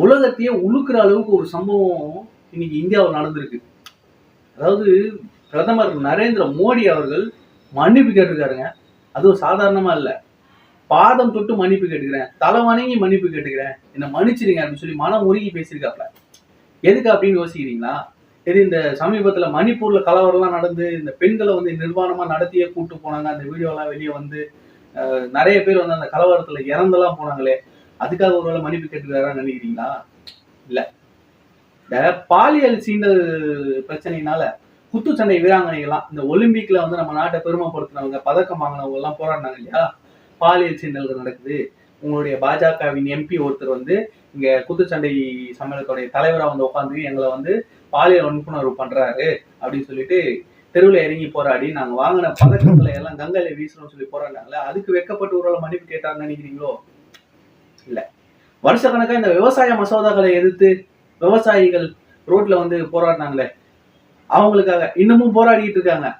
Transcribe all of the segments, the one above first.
உலகத்தையே உழுக்கிற அளவுக்கு ஒரு சம்பவம் இன்னைக்கு இந்தியாவில் நடந்திருக்கு. அதாவது பிரதமர் நரேந்திர மோடி அவர்கள் மன்னிப்பு கேட்டிருக்காருங்க. அதுவும் சாதாரணமா இல்லை. பாதம் தொட்டு மன்னிப்பு கேட்டுக்கிறேன். தலை வணங்கி மன்னிப்பு கேட்டுக்கிறேன். என்ன மன்னிச்சிருங்க அப்படின்னு சொல்லி மனம் உருகி பேசியிருக்காப்ல. எதுக்கு அப்படின்னு யோசிக்கிறீங்களா? இது இந்த சமீபத்துல மணிப்பூர்ல கலவரம்லாம் நடந்து இந்த பெண்களை வந்து நிர்வாணமா நடத்தியே கூட்டு போனாங்க. அந்த வீடியோலாம் வெளியே வந்து நிறைய பேர் வந்து அந்த கலவரத்துல இறந்தெல்லாம் போனாங்களே. அதுக்காக ஒருவேளை மன்னிப்பு கேட்டுக்கிறாரான்னு நினைக்கிறீங்களா? இல்ல. இந்த பாலியல் சீண்டல் பிரச்சனையினால குத்துச்சண்டை வீராங்கனைகள்லாம் இந்த ஒலிம்பிக்ல வந்து நம்ம நாட்டை பெருமைப்படுத்தினவங்க பதக்கம் வாங்கினவங்க எல்லாம் போராடினாங்க இல்லையா? பாலியல் சீண்டல்கள் நடக்குது. உங்களுடைய பாஜகவின் எம்பி ஒருத்தர் வந்து இங்க குத்துச்சண்டை சம்மேளனத்துடைய தலைவரா வந்து உட்காந்து எங்களை வந்து பாலியல் வன்புணர்வு பண்றாரு அப்படின்னு சொல்லிட்டு தெருவில் இறங்கி போராடி நாங்க வாங்கின பதக்கங்களை எல்லாம் கங்கையில வீசணும்னு சொல்லி போராடினாங்களே அதுக்கு வெக்கப்பட்டு ஒரு மன்னிப்பு கேட்டாங்கன்னு நினைக்கிறீங்களோ? இல்ல. வருஷக்கணக்கா இந்த விவசாய மசோதாக்களை எதிர்த்து விவசாயிகள் ரோட்ல வந்து போராடினாங்களே. அவங்களுக்காக இன்னமும் போராடிட்டு இருக்காங்க.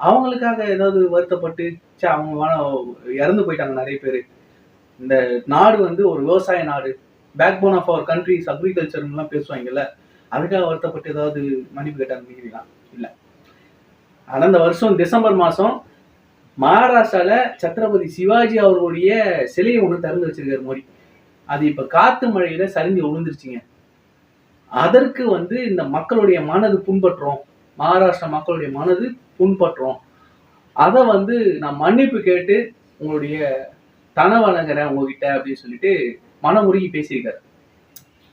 அவங்களுக்காக ஏதாவது வருத்தப்பட்டு சே அவங்க இறந்து போயிட்டாங்க நிறைய பேர். இந்த நாடு வந்து ஒரு விவசாய நாடு. Backbone of our countries அக்ரிகல்ச்சர்லாம் பேசுவாங்கல்ல. அதுக்காக வருத்தப்பட்டு ஏதாவது மன்னிப்பு கேட்டாங்க இல்லை இல்ல. கடந்த வருஷம் டிசம்பர் மாசம் மகாராஷ்டிரால சத்ரபதி சிவாஜி அவர்களுடைய சிலையை ஒன்று திறந்து வச்சிருக்காரு மோடி. அது இப்ப காத்து மழையில சரிஞ்சு விழுந்துருச்சுங்க. அதற்கு வந்து இந்த மக்களுடைய மனது புண்பற்றோம். மகாராஷ்டிரா மக்களுடைய மனது புண்பற்றோம். அதை வந்து நான் மன்னிப்பு கேட்டு உங்களுடைய தன வழங்குறேன் உங்ககிட்ட அப்படின்னு சொல்லிட்டு மனமுருகி பேசியிருக்காரு.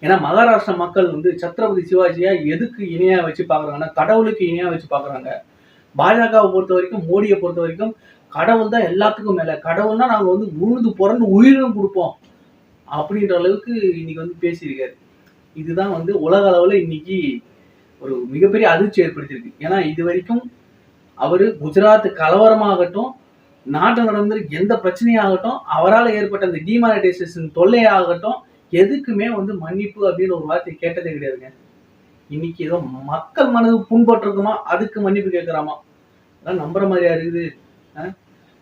ஏன்னா மகாராஷ்டிரா மக்கள் வந்து சத்ரபதி சிவாஜியா எதுக்கு இணையா வச்சு பாக்குறாங்கன்னா கடவுளுக்கு இணையா வச்சு பாக்குறாங்க பாஜகவை பொறுத்த வரைக்கும் மோடியை பொறுத்த வரைக்கும் கடவுள் தான் எல்லாத்துக்கும் மேல. கடவுள்னா நாங்க வந்து உழுந்து பிறந்து உயிரும் கொடுப்போம். அப்படின்ற அளவுக்கு இன்னைக்கு வந்து பேசியிருக்காரு. இதுதான் வந்து உலக அளவில் இன்னைக்கு ஒரு மிகப்பெரிய அதிர்ச்சி ஏற்படுத்தியிருக்கு. ஏன்னா இது வரைக்கும் அவர் குஜராத் கலவரமாகட்டும் நாட்டில் நடந்த எந்த பிரச்சனையாகட்டும் அவரால் ஏற்பட்ட அந்த டிமானிட்டைசேஷன் தொல்லையாகட்டும் எதுக்குமே வந்து மன்னிப்பு அப்படின்னு ஒரு வார்த்தை கேட்டதே கிடையாதுங்க. இன்னைக்கு ஏதோ மக்கள் மனது புண்பட்டிருக்குமா? அதுக்கு மன்னிப்பு கேட்குறாமா? அதெல்லாம் நம்புற மாதிரியா இருக்குது. அஹ்?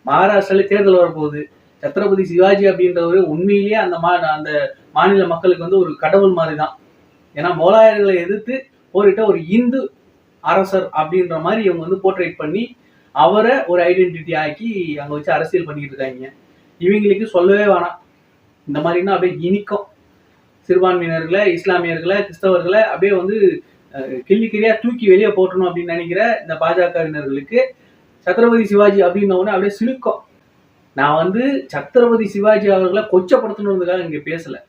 மகாராஷ்டிரால தேர்தல் வரப்போகுது. சத்ரபதி சிவாஜி அப்படின்றவர் உண்மையிலேயே அந்த மா அந்த மாநில மக்களுக்கு வந்து ஒரு கடவுள் மாதிரி தான் ஏன்னா மோலாயர்களை எதிர்த்து போரிட்ட ஒரு இந்து அரசர் அப்படின்ற மாதிரி இவங்க வந்து போர்ட்ரேட் பண்ணி அவரை ஒரு ஐடென்டிட்டி ஆக்கி அங்கே வச்சு அரசியல் பண்ணிட்டு இருக்காங்க. இவங்களுக்கு சொல்லவே வேணாம். இந்த மாதிரின்னா அப்படியே இனிக்கும். சிறுபான்மையினர்களை இஸ்லாமியர்களை கிறிஸ்தவர்களை அப்படியே வந்து கிள்ளிக்கிரியா தூக்கி வெளியே போட்டணும் அப்படின்னு நினைக்கிற இந்த பாஜகவினர்களுக்கு சத்ரபதி சிவாஜி அப்படின்னவுடனே அப்படியே சிலுக்கும். நான் வந்து சத்ரபதி சிவாஜி அவர்களை கொச்சப்படுத்தணுன்றதுக்காக இங்கே பேசலை.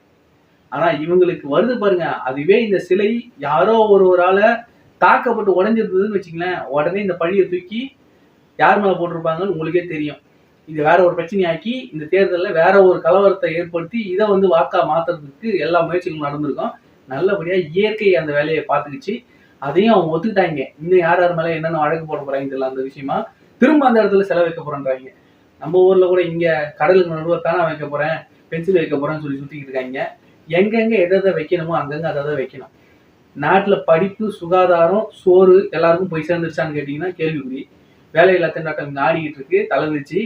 ஆனால் இவங்களுக்கு வருது பாருங்க அதுவே இந்த சிலை யாரோ ஒருவரால் தாக்கப்பட்டு உடஞ்சிருந்ததுன்னு வச்சுங்களேன் உடனே இந்த பழியை தூக்கி யார் மேலே போட்டிருப்பாங்கன்னு உங்களுக்கே தெரியும். இது வேற ஒரு பிரச்சனையாக்கி இந்த தேர்தலில் வேற ஒரு கலவரத்தை ஏற்படுத்தி இதை வந்து வாக்கா மாத்துறதுக்கு எல்லா முயற்சிகளும் நடந்திருக்கும். நல்லபடியாக இயற்கை அந்த வேலையை பார்த்துக்கிச்சு. அதையும் அவங்க ஒத்துக்கிட்டாங்க. இன்னும் யார் யார் மேலே என்னென்ன வழக்கு போட போகிறாங்க தெரியல அந்த விஷயமா. திரும்ப அந்த இடத்துல செலவு வைக்க நம்ம ஊர்ல கூட இங்க கடலுக்கு நடுவில் பேனா வைக்க போறேன் பென்சில் வைக்க போறேன்னு சொல்லி சுத்திக்கிட்டு இருக்காங்க. எங்கெங்க எதை எதை வைக்கணுமோ அங்கங்க அதை தான் வைக்கணும். நாட்டுல படிப்பு சுகாதாரம் சோறு எல்லாருக்கும் போய் சேர்ந்துருச்சான்னு கேட்டீங்கன்னா கேள்விக்குறி. வேலையில்லா திண்டாட்டம் இங்க ஆடிக்கிட்டு இருக்கு தலைவிரிச்சு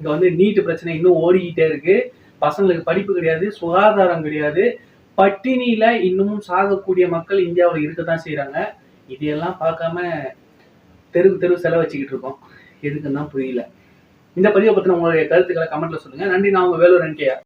இங்க வந்து நீட்டு பிரச்சனை இன்னும் ஓடிக்கிட்டே இருக்கு. பசங்களுக்கு படிப்பு கிடையாது சுகாதாரம் கிடையாது. பட்டினியில இன்னமும் சாகக்கூடிய மக்கள் இந்தியாவில் இருக்கத்தான் செய்யறாங்க இதையெல்லாம் பார்க்காம தெருவு தெரு செலவச்சுக்கிட்டு இருக்கோம். எதுக்குன்னு தான் புரியல. இந்த பதிவை பற்றின உங்களுடைய கருத்துக்களை கமெண்ட்ல சொல்லுங்க. நன்றி நான் உங்கள் வேலூர் என்கேஆர்